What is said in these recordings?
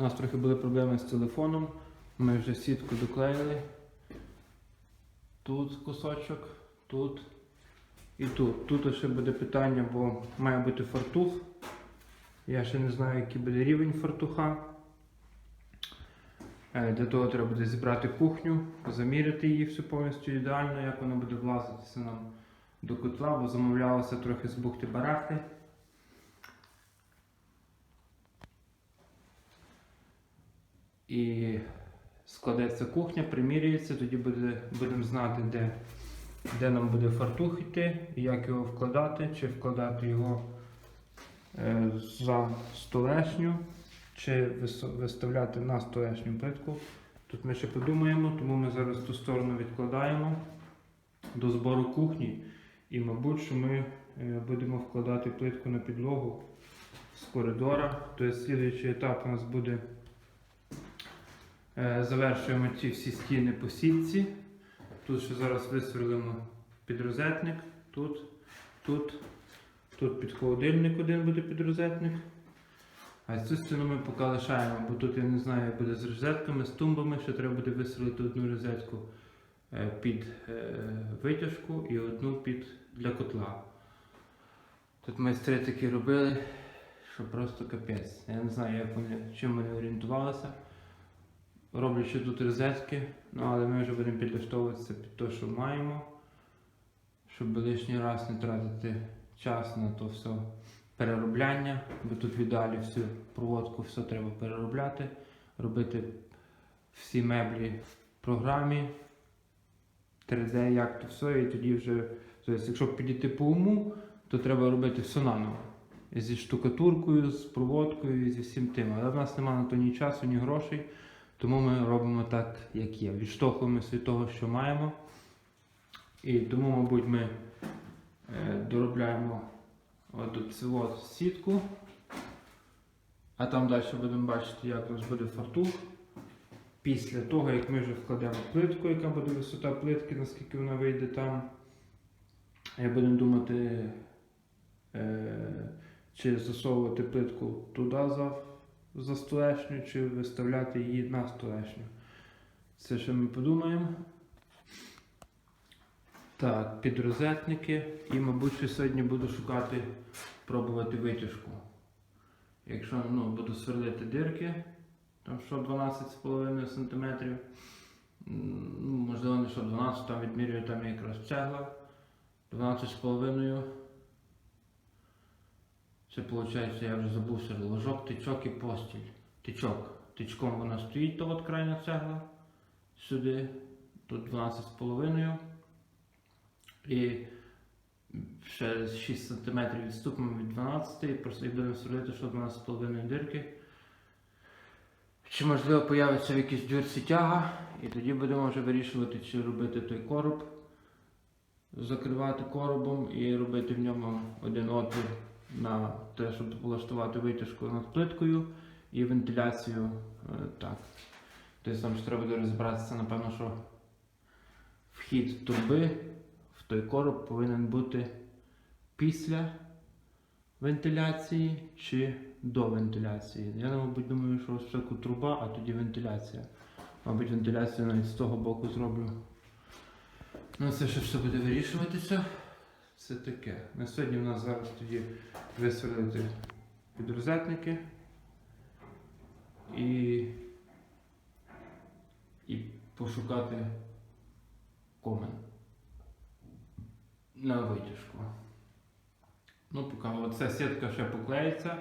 У нас трохи були проблеми з телефоном. Ми вже сітку доклеїли. Тут кусочок, тут і тут. Тут ще буде питання, бо має бути фартух. Я ще не знаю, який буде рівень фартуха. Е, Для того треба буде зібрати кухню, заміряти її всю повністю ідеально, як вона буде влазитися нам до котла, бо замовлялося трохи з бухти барахти. І складеться кухня, примірюється, тоді буде, будемо знати, де, де нам буде фартух йти, як його вкладати, чи вкладати його е, за столешню, чи виставляти на столешню плитку. Тут ми ще подумаємо, тому ми зараз ту сторону відкладаємо до збору кухні. І, мабуть, що ми е, будемо вкладати плитку на підлогу з коридора. Тобто слідуючий етап у нас буде завершуємо ці всі стіни по сітці. Тут ще зараз висверлимо підрозетник. Тут, тут, тут під холодильник один буде підрозетник. А цю стіну ми поки лишаємо, бо тут я не знаю, як буде з розетками, з тумбами, ще треба буде висверлити одну розетку е, під е, витяжку і одну під для котла. Тут майстри такі робили, що просто капець. Я не знаю, як вони, чим вони орієнтувалися. Роблять ще тут розетки, ну але ми вже будемо підлаштовуватися під те, що маємо, щоб лишній раз не тратити час на то все переробляння, бо тут в ідеалі всю проводку все треба переробляти, робити всі меблі в програмі, 3D, як то все, і тоді вже, тобто, якщо підійти по уму, то треба робити все наново. Зі штукатуркою, з проводкою, зі всім тим. Але в нас немає на то ні часу, ні грошей, тому ми робимо так, як є. Відштовхуємося від того, що маємо. І тому, мабуть, ми е, доробляємо от цю сітку. А там далі будемо бачити, як у нас буде фартух. Після того, як ми вже вкладемо плитку, яка буде висота плитки, наскільки вона вийде там. Я будемо думати, е, чи засовувати плитку туди за, за столешню, чи виставляти її на столешню. Це ще ми подумаємо. Так, підрозетники. І, мабуть, ще сьогодні буду шукати, пробувати витяжку. Якщо ну, буду сверлити дирки, там що 12,5 см. Ну, можливо, не що 12, там відмірюю там якраз цегла. 12,5. Це виходить, я вже забув що ложок, тичок і постіль. Тичок. Тичком вона стоїть, то от крайня цегла. Сюди. Тут 12,5. І ще 6 см відступимо від 12 і просто і будемо сверлити, що 12,5 дирки. Чи можливо появиться в якійсь дюрці тяга, і тоді будемо вже вирішувати, чи робити той короб, закривати коробом і робити в ньому один отвір на те, щоб влаштувати витяжку над плиткою і вентиляцію. е, Так. Тобто там ж треба буде розібратися, напевно, що вхід труби в той короб повинен бути після вентиляції чи до вентиляції. Я, мабуть, думаю, що спочатку труба, а тоді вентиляція. Мабуть, вентиляцію навіть з того боку зроблю. Ну, це ще все буде вирішуватися. Це таке. На сьогодні в нас зараз тоді висверлити підрозетники і, і пошукати комен на витяжку. Ну, поки оця сітка ще поклеїться,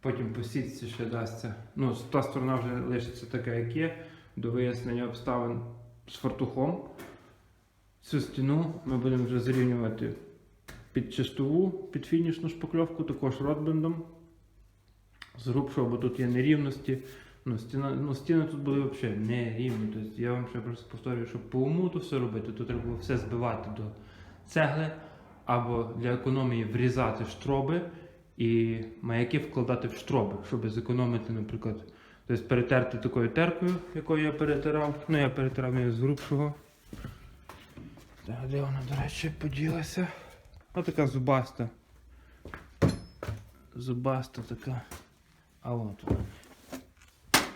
потім по сітці ще дасться. Ну, та сторона вже лишиться така, як є, до вияснення обставин з фартухом. Цю стіну ми будемо вже зарівнювати під чистову, під фінішну шпакльовку, також ротбендом. З грубшого, бо тут є нерівності. Ну, стіна, ну, стіни тут були взагалі нерівні. Тобто я вам ще просто повторюю, щоб по уму то все робити, то треба було все збивати до цегли або для економії врізати штроби і маяки вкладати в штроби, щоб зекономити, наприклад, тобто перетерти такою теркою, якою я перетирав. Ну, я перетирав її з грубшого. Де вона, до речі, поділася? Ось така зубаста. Зубаста така. А от.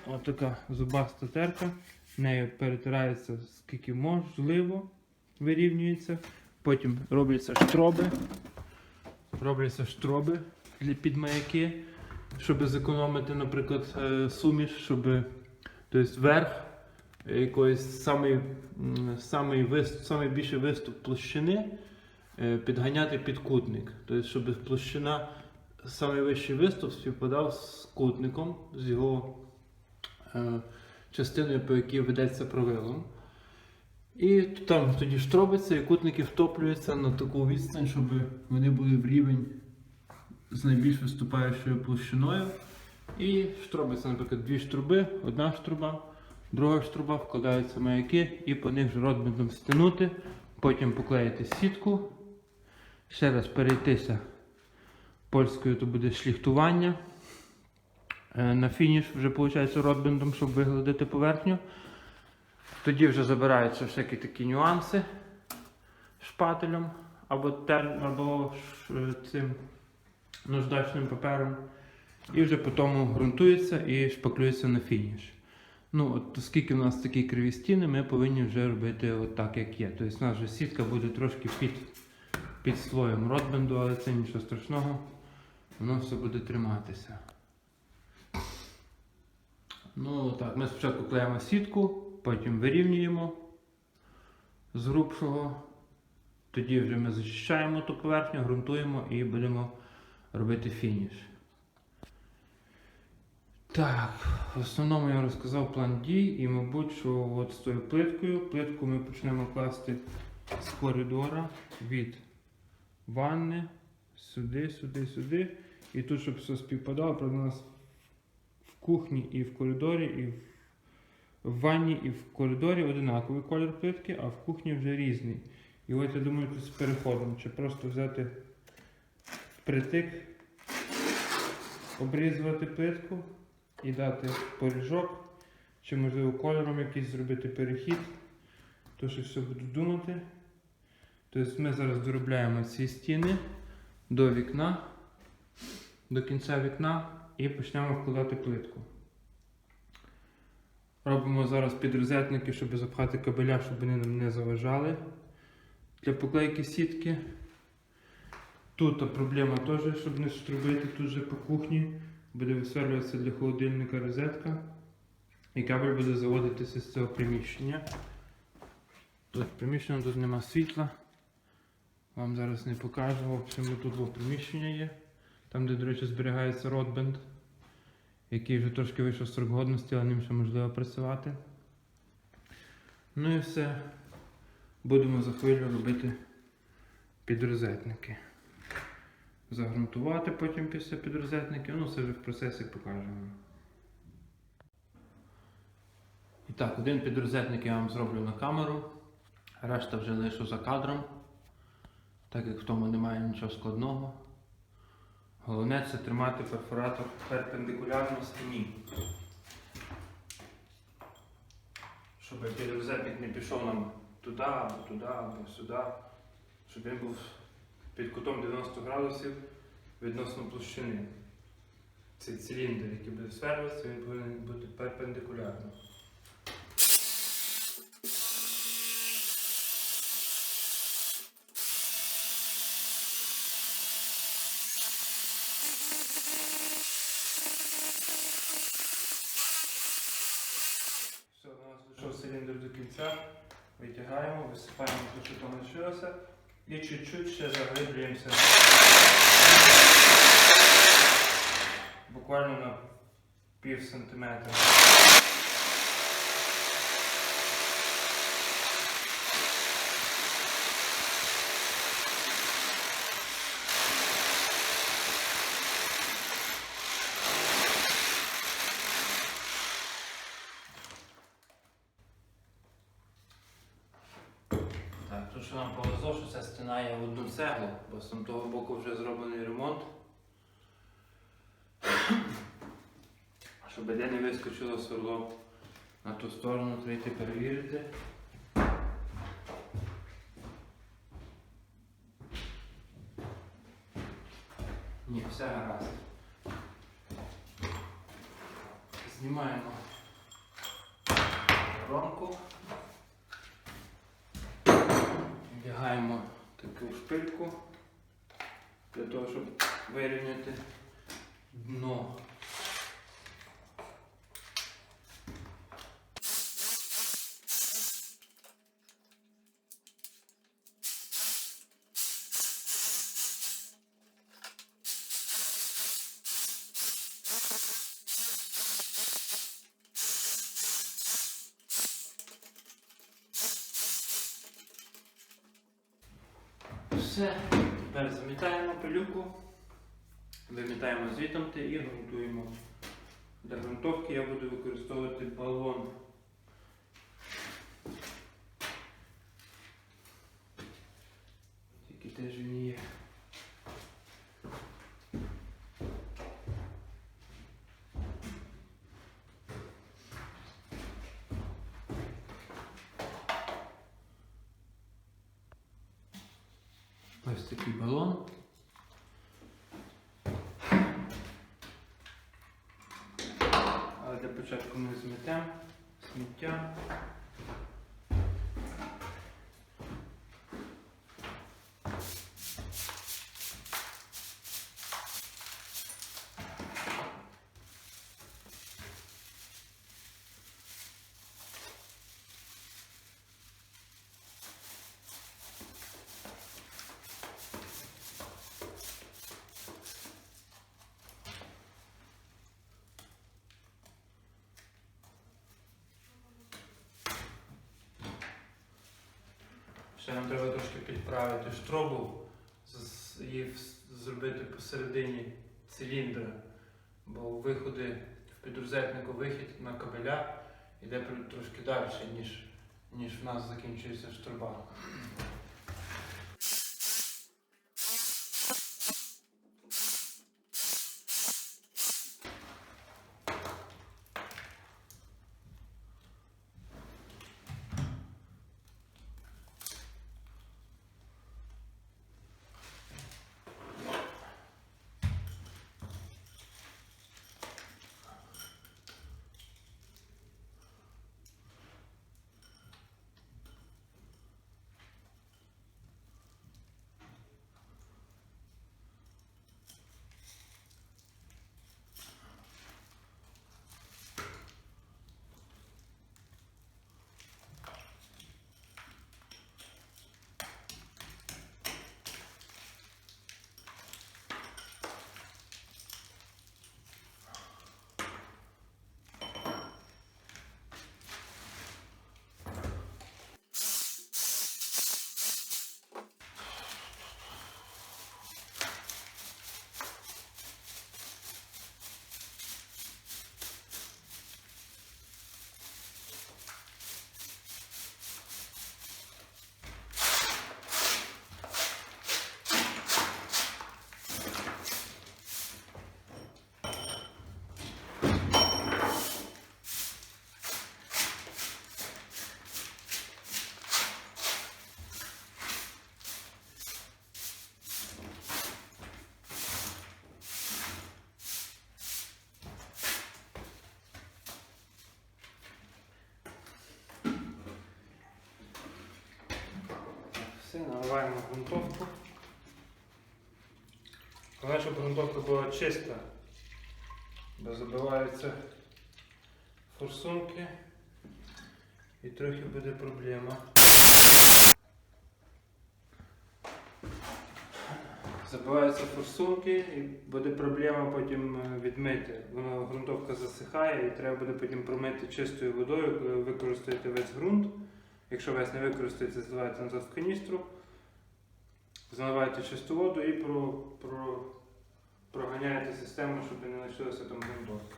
Ось така зубаста терка. Нею перетирається скільки можливо, вирівнюється. Потім робляться штроби. Робляться штроби для під маяки, щоб зекономити, наприклад, е, суміш, щоб тобто, верх якоїсь самий, самий, самий більший виступ площини підганяти під кутник. Тобто, щоб площина, самий вищий виступ співпадав з кутником, з його е, частиною, по якій ведеться провилом. І там тоді штробиться, і кутники втоплюються на таку відстань, щоб вони були в рівень з найбільш виступаючою площиною. І штробиться, наприклад, дві штруби, одна штруба, друга штруба, вкладаються маяки і по них ж ротбендом стянути, потім поклеїти сітку, ще раз перейтися польською, то буде шліхтування. Е, На фініш вже виходить ротбендом, щоб вигладити поверхню. Тоді вже забираються всякі такі нюанси шпателем або, тер, або цим наждачним папером. І вже потім ґрунтується і шпаклюється на фініш. Ну, от оскільки в нас такі криві стіни, ми повинні вже робити от так, як є. Тобто у нас вже сітка буде трошки під, під слоєм ротбенду, але це нічого страшного. Воно все буде триматися. Ну так, ми спочатку клеїмо сітку, потім вирівнюємо з грубшого. Тоді вже ми зачищаємо ту поверхню, ґрунтуємо і будемо робити фініш. Так, в основному я розказав план дій і, мабуть, що от з тою плиткою. Плитку ми почнемо класти з коридора від ванни сюди, сюди, сюди. І тут, щоб все співпадало, правда, у нас в кухні і в коридорі, і в, в ванні, і в коридорі одинаковий колір плитки, а в кухні вже різний. І от я думаю, тут з переходом, чи просто взяти притик, обрізувати плитку і дати поріжок, чи можливо кольором якийсь зробити перехід. То що все буду думати. Тобто ми зараз доробляємо ці стіни до вікна, до кінця вікна і почнемо вкладати плитку. Робимо зараз підрозетники, щоб запхати кабеля, щоб вони нам не заважали для поклейки сітки. Тут проблема теж, щоб не струбити тут же по кухні. Буде висверлюватися для холодильника розетка. І кабель буде заводитися з цього приміщення. Тут приміщення, тут нема світла. Вам зараз не покажу. В общем, тут приміщення є. Там, де, до речі, зберігається ротбенд, який вже трошки вийшов з срок годності, але ним ще можливо працювати. Ну і все. Будемо за хвилю робити підрозетники. Загрунтувати потім після підрозетників, ну це вже в процесі покажемо. І так, один підрозетник я вам зроблю на камеру, решта вже лишу за кадром, так як в тому немає нічого складного. Головне це тримати перфоратор перпендикулярно стіні. Щоб підрозетник не пішов нам туди, або туди, або сюди, щоб він був під кутом 90 градусів відносно площини. Цей циліндр, який буде сверлитися, він повинен бути перпендикулярно. Все, у нас дійшов циліндр до кінця. Витягаємо, то, що там лишилося. І чуть-чуть ще заглиблюємося. Буквально на пів сантиметра. Так, тут що нам повезло, що ця стіна є в одну цеглу, бо з того боку вже зроблений ремонт. Щоб де не вискочило сверло на ту сторону, треба перевірити. Ні, все гаразд. Знімаємо пленку. Вдягаємо таку шпильку того, щоб вирівняти дно. Все, тепер замітаємо пилюку, вимітаємо звітом і грунтуємо. Для грунтовки я буду використовувати балон. Тільки теж він є. Ось такий балон. Але для початку ми зметемо сміття. Ще нам треба трошки штробу, в- зробити посередині циліндра, бо виходи в підрозетнику вихід на кабеля йде трошки далі, ніж, ніж в нас закінчується штроба. Все, наливаємо грунтовку. Головне, щоб грунтовка була чиста, бо забиваються форсунки і трохи буде проблема. Забиваються форсунки і буде проблема потім е, відмити. Воно ґрунтовка засихає і треба буде потім промити чистою водою, коли використаєте весь ґрунт. Якщо весь не використається, зливаєте назад в каністру, заливаєте чисту воду і про, про, проганяєте систему, щоб не лишилося там ґрунтовки.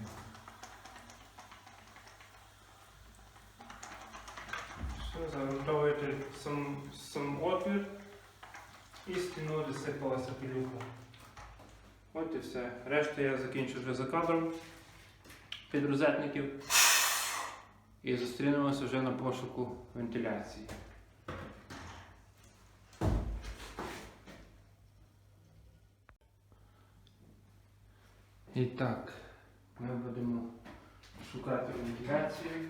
Все, загрунтовуєте сам, сам отвір і стіну, де пилюка. От і все. Решту я закінчу вже за кадром підрозетників. І зустрінемося вже на пошуку вентиляції. І так, ми будемо шукати вентиляцію.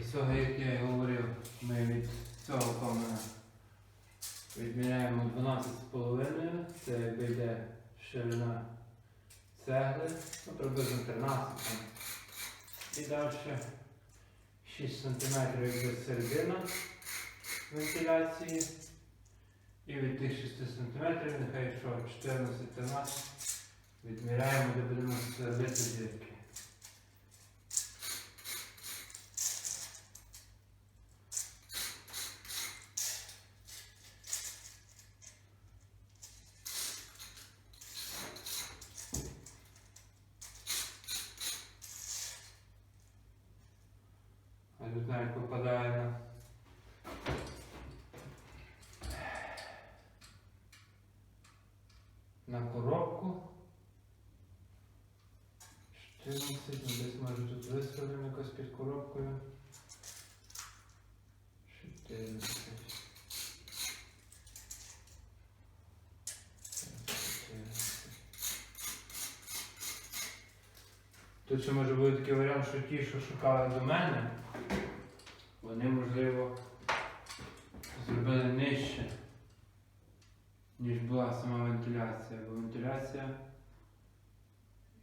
І цього, як я і говорив, ми від цього комена відміряємо 12,5, це вийде ширина цегли, ну, приблизно 13 І далі 6 см йде середина вентиляції. І від тих 6 см, нехай що 14-13 відміряємо, де будемо робити дірки. А тут навіть попадає на на коробку. 14, ну десь може тут виставимо якось під коробкою. 14. 14. Тут ще може бути такий варіант, що ті, що шукали до мене, вони можливо зробили нижче, ніж була сама вентиляція, бо вентиляція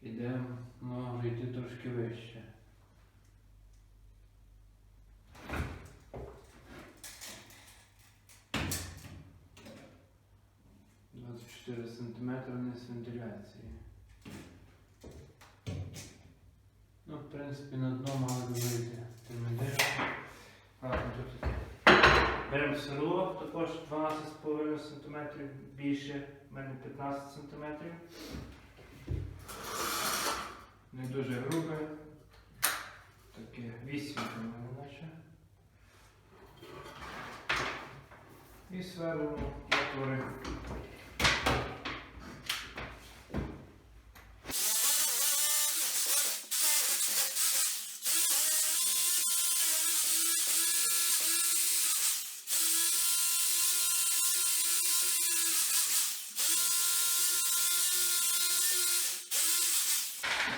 іде, може йти трошки вище. Двадцять чотири сантиметри вниз вентиляції. Ну, в принципі, на дно мали би вийти. Термідир. Таке. Беремо село, також 12,5 см більше, в мене 15 см. Не дуже грубе. Таке 8 у мене наче. І сверлимо отвори.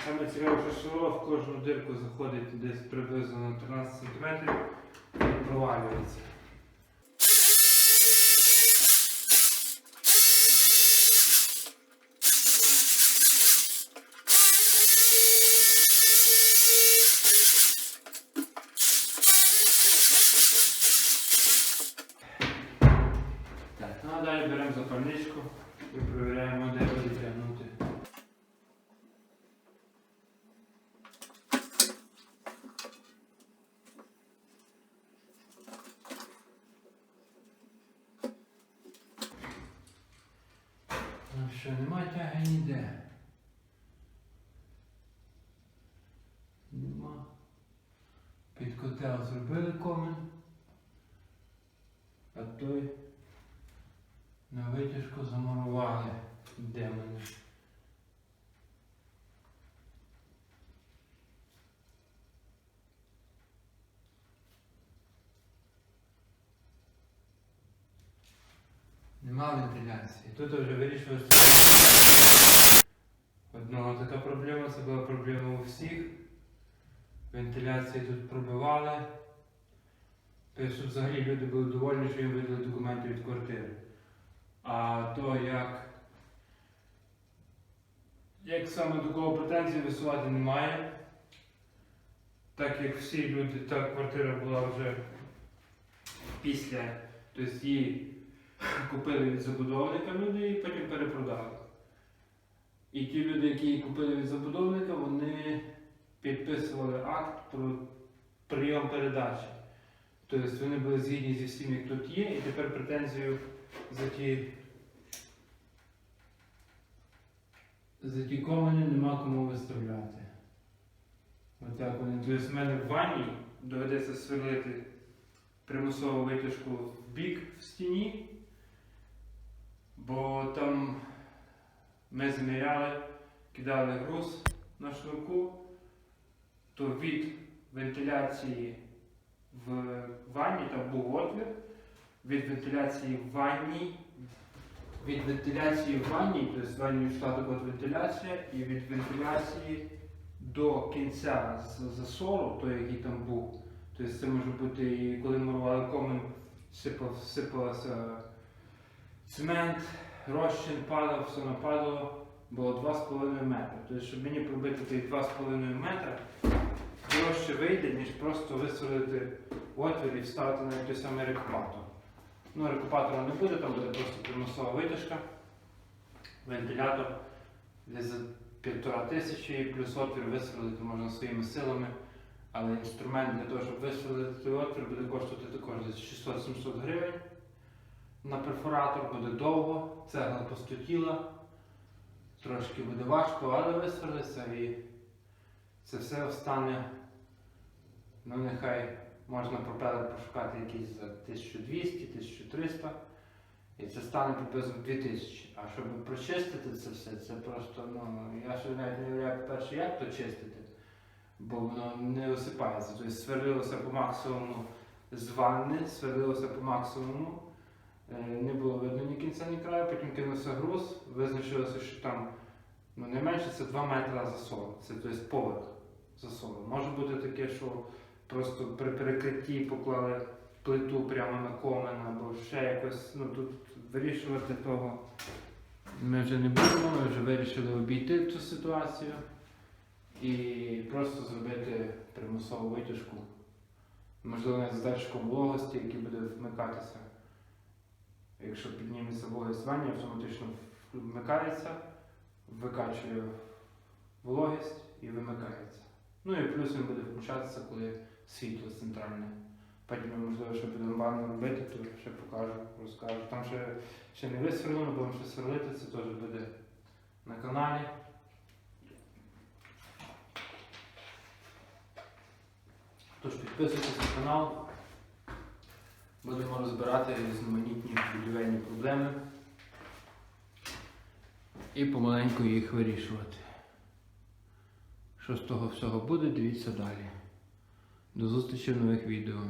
Саме цікаве, що село в кожну дирку заходить десь приблизно на 13 см і провалюється. Так, ну а далі беремо запальничку і перевіряємо, де буде тягнути. Ну що, немає тяги ніде. Нема. Під котел зробили комен, а той на витяжку замурували демони. Нема вентиляції. Тут вже що одного така проблема, це була проблема у всіх. Вентиляції тут пробивали. Тобто, взагалі люди були довольні, що їм видали документи від квартири. А то як, як саме до кого претензій висувати немає. Так як всі люди, та квартира була вже після, тобто її купили від забудовника люди і потім перепродали. І ті люди, які купили від забудовника, вони підписували акт про прийом передачі. Тобто вони були згідні зі всім, як тут є, і тепер претензію за ті, за ті комини нема кому виставляти. Отак вони. Тобто в мене в ванні доведеться сверлити примусову витяжку в бік в стіні, бо там ми заміряли, кидали груз на шнурку, то від вентиляції в ванні там був отвір, від вентиляції в ванні, від вентиляції в ванні, тобто з ванні йшла така вентиляція, і від вентиляції до кінця засору, той, який там був, Тобто це може бути і коли мурували комен, сипав, сипалося цемент, розчин падав, все нападало, було 2,5 метри. Тобто, щоб мені пробити тих 2,5 метра, дорожче вийде, ніж просто висверлити отвір і вставити на той самий рекупатор. Ну, рекупатора не буде, там буде просто примусова витяжка, вентилятор десь за півтора тисячі, плюс отвір висверлити можна своїми силами. Але інструмент для того, щоб висверлити той отвір, буде коштувати також десь 600-700 гривень. На перфоратор буде довго, цегла постутіла, трошки буде важко, але висверлиться і це все встане. Ну, нехай можна пропелер пошукати якийсь за 1200-1300. І це стане приблизно 2000. А щоб прочистити це все, це просто, ну, я ще навіть не уявляю, по-перше, як то чистити бо воно не осипається. Тобто сверлилося по максимуму з ванни, сверлилося по максимуму, не було видно ні кінця, ні краю, потім кинувся груз, визначилося, що там ну, не менше це 2 метри засолу. Це тобто поверх засолу. Може бути таке, що просто при перекритті поклали плиту прямо на комен або ще якось. Ну, тут вирішувати того ми вже не будемо, ми вже вирішили обійти цю ситуацію і просто зробити примусову витяжку. Можливо, з датчиком вологості, який буде вмикатися. Якщо підніметься вологість ванні, автоматично вмикається, викачує вологість і вимикається. Ну і плюс він буде включатися, коли світло центральне. Потім, можливо, ще будемо ванну робити, то ще покажу, розкажу. Там ще, ще не висверлено, будемо ще сверлити, це теж буде на каналі. Тож підписуйтесь на канал. Будемо розбирати різноманітні будівельні проблеми і помаленьку їх вирішувати. Що з того всього буде, дивіться далі. До зустрічі в нових відео.